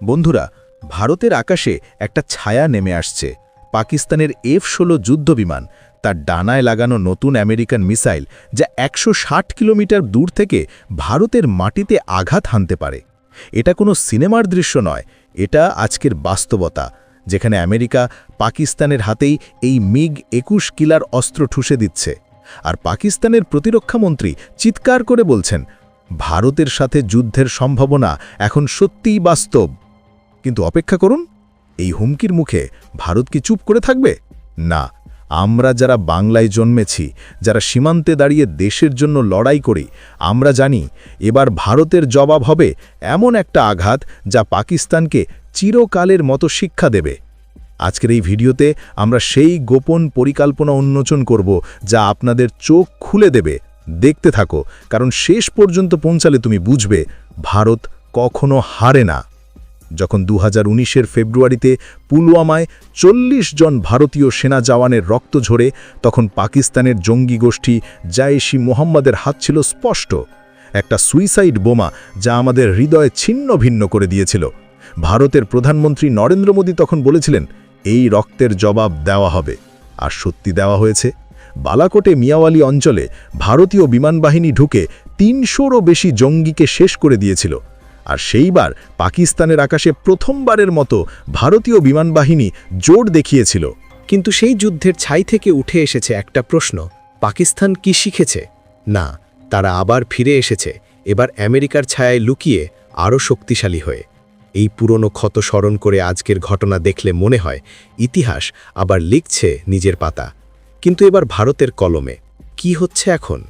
বন্ধুরা, ভারতের আকাশে একটা ছায়া নেমে আসছে। পাকিস্তানের এফ ষোলো যুদ্ধবিমান তার ডানায় লাগানো নতুন আমেরিকান মিসাইল যা একশো ষাট কিলোমিটার দূর থেকে ভারতের মাটিতে আঘাত হানতে পারে। এটা কোনো সিনেমার দৃশ্য নয়, এটা আজকের বাস্তবতা, যেখানে আমেরিকা পাকিস্তানের হাতেই এই মিগ একুশ কিলার অস্ত্র ঠুসে দিচ্ছে। আর পাকিস্তানের প্রতিরক্ষামন্ত্রী চিৎকার করে বলছেন, ভারতের সাথে যুদ্ধের সম্ভাবনা এখন সত্যিই বাস্তব। কিন্তু অপেক্ষা করুন, এই হুমকির মুখে ভারত কি চুপ করে থাকবে? না, আমরা যারা বাংলায় জন্মেছি, যারা সীমান্তে দাঁড়িয়ে দেশের জন্য লড়াই করি, আমরা জানি এবার ভারতের জবাব হবে এমন একটা আঘাত যা পাকিস্তানকে চিরকালের মতো শিক্ষা দেবে। আজকের এই ভিডিওতে আমরা সেই গোপন পরিকল্পনা উন্মোচন করব যা আপনাদের চোখ খুলে দেবে। দেখতে থাকো, কারণ শেষ পর্যন্ত পৌঁছালে তুমি বুঝবে, ভারত কখনো হারে না। যখন দু হাজার ফেব্রুয়ারিতে পুলওয়ামায় চল্লিশ জন ভারতীয় সেনা জওয়ানের রক্ত ঝরে, তখন পাকিস্তানের জঙ্গি গোষ্ঠী জায়েশি মোহাম্মদের হাত ছিল স্পষ্ট। একটা সুইসাইড বোমা যা আমাদের হৃদয়ে ছিন্ন ভিন্ন করে দিয়েছিল। ভারতের প্রধানমন্ত্রী নরেন্দ্র মোদী তখন বলেছিলেন, এই রক্তের জবাব দেওয়া হবে। আর সত্যি দেওয়া হয়েছে, বালাকোটে মিয়াওয়ালি অঞ্চলে ভারতীয় বিমানবাহিনী ঢুকে তিনশোরও বেশি জঙ্গিকে শেষ করে দিয়েছিল। আর সেইবার পাকিস্তানের আকাশে প্রথমবারের মতো ভারতীয় বিমানবাহিনী জোর দেখিয়েছিল। কিন্তু সেই যুদ্ধের ছাই থেকে উঠে এসেছে একটা প্রশ্ন, পাকিস্তান কি শিখেছে? না, তারা আবার ফিরে এসেছে, এবার আমেরিকার ছায়ায় লুকিয়ে আরও শক্তিশালী হয়ে। এই পুরনো ক্ষত স্মরণ করে আজকের ঘটনা দেখলে মনে হয় ইতিহাস আবার লিখছে নিজের পাতা। কিন্তু এবার ভারতের কলমে, কি হচ্ছে এখন?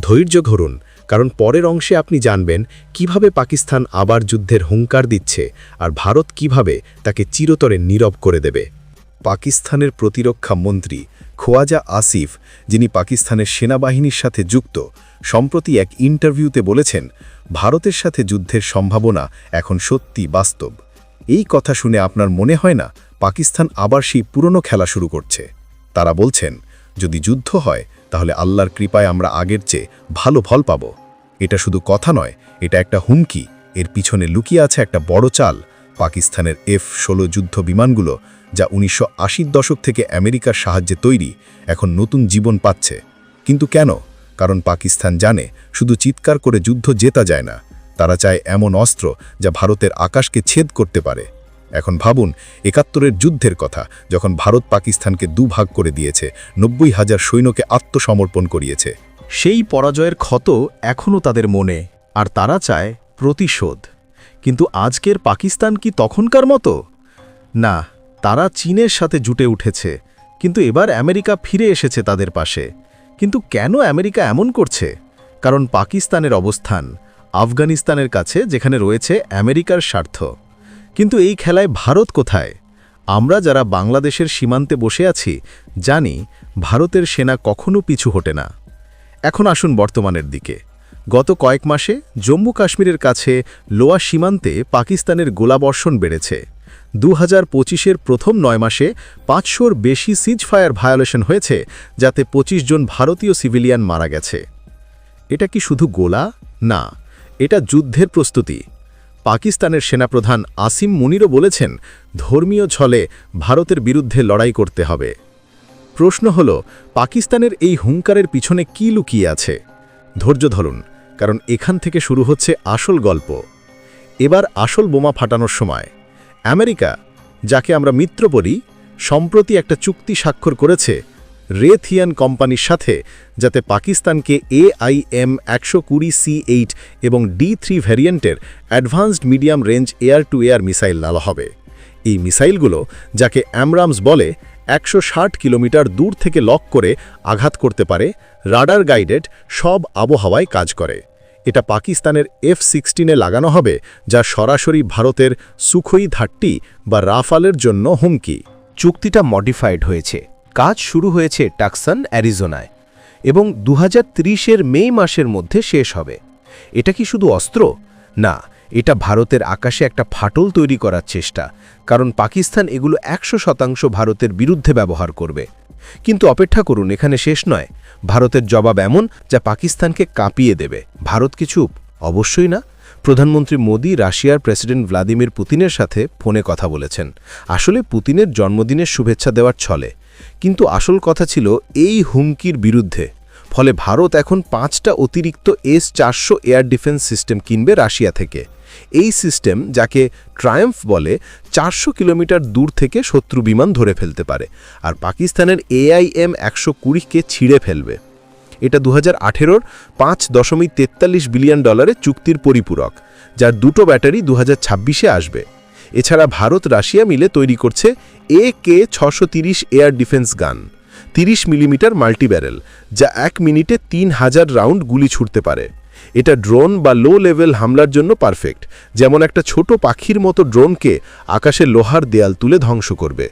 ধৈর্য ধরুন কারণ পরের অংশে আপনি জানবেন কীভাবে পাকিস্তান আবার যুদ্ধের হুঙ্কার দিচ্ছে আর ভারত কীভাবে তাকে চিরতরে নীরব করে দেবে। পাকিস্তানের প্রতিরক্ষা মন্ত্রী খোয়াজা আসিফ, যিনি পাকিস্তানের সেনাবাহিনীর সাথে যুক্ত, সম্প্রতি এক ইন্টারভিউতে বলেছেন, ভারতের সাথে যুদ্ধের সম্ভাবনা এখন সত্যি বাস্তব। এই কথা শুনে আপনার মনে হয় না পাকিস্তান আবার সেই পুরনো খেলা শুরু করছে? তারা বলছেন, যদি যুদ্ধ হয়, তাহলে আল্লাহর কৃপায় আমরা আগের চেয়ে ভালো ফল পাব। এটা শুধু কথা নয়, এটা একটা হুমকি। এর পিছনে লুকিয়ে আছে একটা বড় চাল। পাকিস্তানের এফ ষোলো যুদ্ধ বিমানগুলো, যা উনিশশো আশির দশক থেকে আমেরিকার সাহায্যে তৈরি, এখন নতুন জীবন পাচ্ছে। কিন্তু কেন? কারণ পাকিস্তান জানে, শুধু চিৎকার করে যুদ্ধ জেতা যায় না। তারা চায় এমন অস্ত্র, যা ভারতের আকাশকে ছেদ করতে পারে। এখন ভাবুন, একাত্তরের যুদ্ধের কথা, যখন ভারত পাকিস্তানকে দুভাগ করে দিয়েছে, নব্বই হাজার সৈন্যকে আত্মসমর্পণ করিয়েছে। সেই পরাজয়ের ক্ষত এখনও তাদের মনে, আর তারা চায় প্রতিশোধ। কিন্তু আজকের পাকিস্তান কি তখনকার মতো? না, তারা চীনের সাথে জুটে উঠেছে, কিন্তু এবার আমেরিকা ফিরে এসেছে তাদের পাশে। কিন্তু কেন আমেরিকা এমন করছে? কারণ পাকিস্তানের অবস্থান, আফগানিস্তানের কাছে যেখানে রয়েছে আমেরিকার স্বার্থ। কিন্তু এই খেলায় ভারত কোথায়? আমরা যারা বাংলাদেশের সীমান্তে বসে আছি, জানি ভারতের সেনা কখনো পিছু হটে না। এখন আসুন বর্তমানের দিকে। গত কয়েক মাসে জম্মু কাশ্মীরের কাছে লোয়া সীমান্তে পাকিস্তানের গোলাবর্ষণ বেড়েছে। দু হাজার পঁচিশের প্রথম নয় মাসে পাঁচশোর বেশি সিজ ফায়ার ভায়োলেশন হয়েছে, যাতে ২৫ জন ভারতীয় সিভিলিয়ান মারা গেছে। এটা কি শুধু গোলা? না, এটা যুদ্ধের প্রস্তুতি। পাকিস্তানের সেনাপ্রধান আসিম মুনিরও বলেছেন, ধর্মীয় ছলে ভারতের বিরুদ্ধে লড়াই করতে হবে। প্রশ্ন হল, পাকিস্তানের এই হুঙ্কারের পিছনে কি লুকিয়ে আছে? ধৈর্য ধরুন, কারণ এখান থেকে শুরু হচ্ছে আসল গল্প। এবার আসল বোমা ফাটানোর সময়। আমেরিকা, যাকে আমরা মিত্র বলি, সম্প্রতি একটা চুক্তি স্বাক্ষর করেছে রেথিয়ান কোম্পানির সাথে, যাতে পাকিস্তানকে এআইএম একশো কুড়ি সি এইট এবং D three ভ্যারিয়েন্টের advanced medium range air to air missile নালা হবে। এই মিসাইলগুলো, যাকে অ্যামরামস বলে একশো ষাট কিলোমিটার দূর থেকে লক করে আঘাত করতে পারে, রাডার গাইডেড সব আবহাওয়ায় কাজ করে। এটা পাকিস্তানের এফ সিক্সটিনে লাগানো হবে, যা সরাসরি ভারতের সুখই থার্টি বা রাফালের জন্য হুমকি। চুক্তিটা মডিফাইড হয়েছে। কাজ শুরু হয়েছে টাকসান, অ্যারিজোনায় এবং দু হাজার মে মাসের মধ্যে শেষ হবে। এটা কি শুধু অস্ত্র? না এটা ভারতের আকাশে একটা ফাটল তৈরি করার চেষ্টা, কারণ পাকিস্তান এগুলো একশো শতাংশ ভারতের বিরুদ্ধে ব্যবহার করবে। কিন্তু অপেক্ষা করুন, এখানে শেষ নয়। ভারতের জবাব এমন যা পাকিস্তানকে কাঁপিয়ে দেবে। ভারত কি চুপ? অবশ্যই না। প্রধানমন্ত্রী মোদি রাশিয়ার প্রেসিডেন্ট ভ্লাদিমির পুতিনের সাথে ফোনে কথা বলেছেন। আসলে পুতিনের জন্মদিনের শুভেচ্ছা দেওয়ার ছলে। কিন্তু আসল কথা ছিল এই হুমকির বিরুদ্ধে। ফলে ভারত এখন পাঁচটা অতিরিক্ত এস চারশো এয়ার ডিফেন্স সিস্টেম কিনবে রাশিয়া থেকে। এই সিস্টেম, যাকে ট্রায়াম্ফ বলে, চারশো কিলোমিটার দূর থেকে শত্রু বিমান ধরে ফেলতে পারে আর পাকিস্তানের এআইএম একশো কুড়িকে ছিঁড়ে ফেলবে। এটা দু হাজার আঠেরোর পাঁচ দশমিক তেতাল্লিশ বিলিয়ন ডলারের চুক্তির পরিপূরক, যার দুটো ব্যাটারি দু হাজার ছাব্বিশে আসবে। এছাড়া ভারত রাশিয়া মিলে তৈরি করছে এ কে ছশো তিরিশ এয়ার ডিফেন্স গান, তিরিশ মিলিমিটার মাল্টিব্যারেল, যা এক মিনিটে তিন হাজার রাউন্ড গুলি ছুটতে পারে। এটা ড্রোন বা লো লেভেল হামলার জন্য পারফেক্ট যেমন একটা ছোট পাখির মতো ড্রোনকে আকাশে লোহার দেয়াল তুলে ধ্বংস করবে।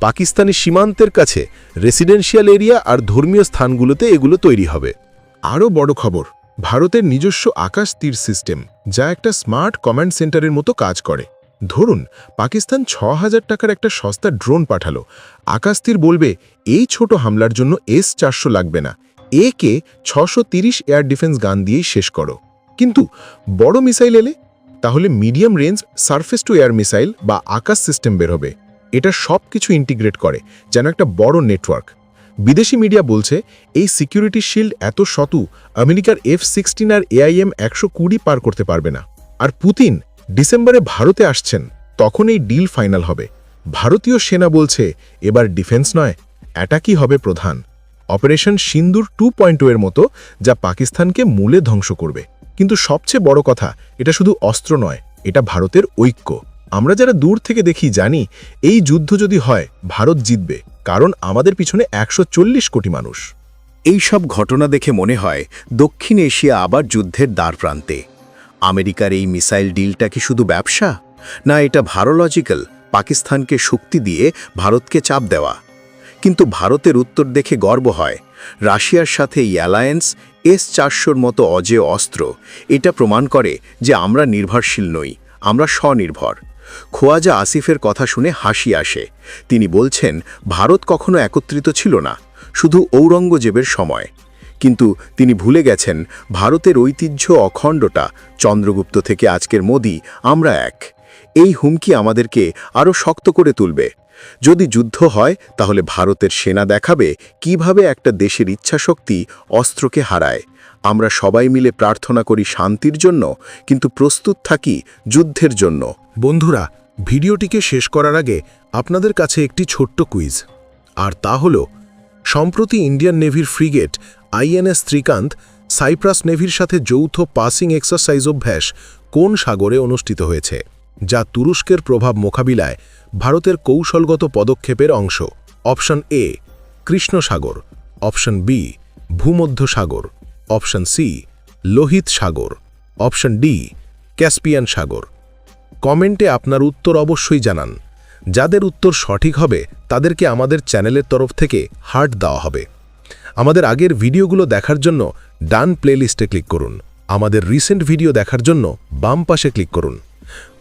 পাকিস্তানি সীমান্তের কাছে রেসিডেন্সিয়াল এরিয়া আর ধর্মীয় স্থানগুলোতে এগুলো তৈরি হবে। আরও বড় খবর, ভারতের নিজস্ব আকাশ তীর সিস্টেম যা একটা স্মার্ট কমান্ড সেন্টারের মতো কাজ করে। ধরুন, পাকিস্তান ছ হাজার টাকার একটা সস্তা ড্রোন পাঠালো। আকাশ তীর বলবে, এই ছোট হামলার জন্য এস চারশো লাগবে না। এ কে ছশো তিরিশ এয়ার ডিফেন্স গান দিয়েই শেষ করো। কিন্তু বড় মিসাইল এলে? তাহলে medium range surface to air missile বা আকাশ সিস্টেম বের হবে। এটা সব কিছু ইন্টিগ্রেট করে, যেন একটা বড় নেটওয়ার্ক। বিদেশি মিডিয়া বলছে, এই সিকিউরিটি শিল্ড এত শতু আমেরিকার এফ সিক্সটিন আর এআইএম একশো কুড়ি পার করতে পারবে না। আর পুতিন, ডিসেম্বরে ভারতে আসছেন, তখন এই ডিল ফাইনাল হবে। ভারতীয় সেনা বলছে, এবার ডিফেন্স নয়, অ্যাটাকই হবে প্রধান। অপারেশন সিন্দুর টু পয়েন্ট এর মতো, যা পাকিস্তানকে মূলে ধ্বংস করবে। কিন্তু সবচেয়ে বড় কথা, এটা শুধু অস্ত্র নয়, এটা ভারতের ঐক্য। আমরা যারা দূর থেকে দেখি জানি, এই যুদ্ধ যদি হয়, ভারত জিতবে, কারণ আমাদের পিছনে একশো চল্লিশ কোটি মানুষ। এই সব ঘটনা দেখে মনে হয়, দক্ষিণ এশিয়া আবার যুদ্ধের দ্বার প্রান্তে। আমেরিকার এই মিসাইল ডিলটা কি শুধু ব্যবসা? না, এটা ভারোলজিক্যাল, পাকিস্তানকে শক্তি দিয়ে ভারতকে চাপ দেওয়া। কিন্তু ভারতের উত্তর দেখে গর্ব হয়। রাশিয়ার সাথে অ্যালায়েন্স এস চারশোর মতো অজেয় অস্ত্র। এটা প্রমাণ করে যে আমরা নির্ভরশীল নই, আমরা স্বনির্ভর। খোয়াজা আসিফের কথা শুনে হাসি আসে। তিনি বলছেন, ভারত কখনো একত্রিত ছিল না, শুধু ঔরঙ্গজেবের সময়। কিন্তু তিনি ভুলে গেছেন, ভারতের ঐতিহ্য অখণ্ডটা চন্দ্রগুপ্ত থেকে আজকের মোদি, আমরা এক। এই হুমকি আমাদেরকে আরও শক্ত করে তুলবে। যদি যুদ্ধ হয়, তাহলে ভারতের সেনা দেখাবে কীভাবে একটা দেশের ইচ্ছাশক্তি অস্ত্রকে হারায়। আমরা সবাই মিলে প্রার্থনা করি শান্তির জন্য, কিন্তু প্রস্তুত থাকি যুদ্ধের জন্য। বন্ধুরা, ভিডিওটিকে শেষ করার আগে আপনাদের কাছে একটি ছোট্ট কুইজ। আর তা হল, সম্প্রতি ইন্ডিয়ান নেভির ফ্রিগেট আইএনএস শ্রীকান্ত, সাইপ্রাস নেভির সাথে যৌথ পাসিং এক্সারসাইজ অভ্যাস কোন সাগরে অনুষ্ঠিত হয়েছে? যা তুরস্কের প্রভাব মোকাবিলায় ভারতের কৌশলগত পদক্ষেপের অংশ। অপশন এ কৃষ্ণ সাগর অপশন বি ভূমধ্য সাগর অপশন সি, লোহিত সাগর। অপশন ডি, ক্যাসপিয়ান সাগর। কমেন্টে আপনার উত্তর অবশ্যই জানান। যাদের উত্তর সঠিক হবে, তাদেরকে আমাদের চ্যানেলের তরফ থেকে হার্ট দেওয়া হবে। আমাদের আগের ভিডিওগুলো দেখার জন্য ডান প্লেলিস্টে ক্লিক করুন। আমাদের রিসেন্ট ভিডিও দেখার জন্য বাম পাশে ক্লিক করুন।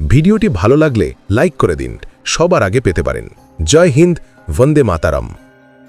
ভিডিওটি ভালো লাগলে লাইক করে দিন। সবার আগে পেতে পারেন। জয় হিন্দ বন্দে মাতারাম।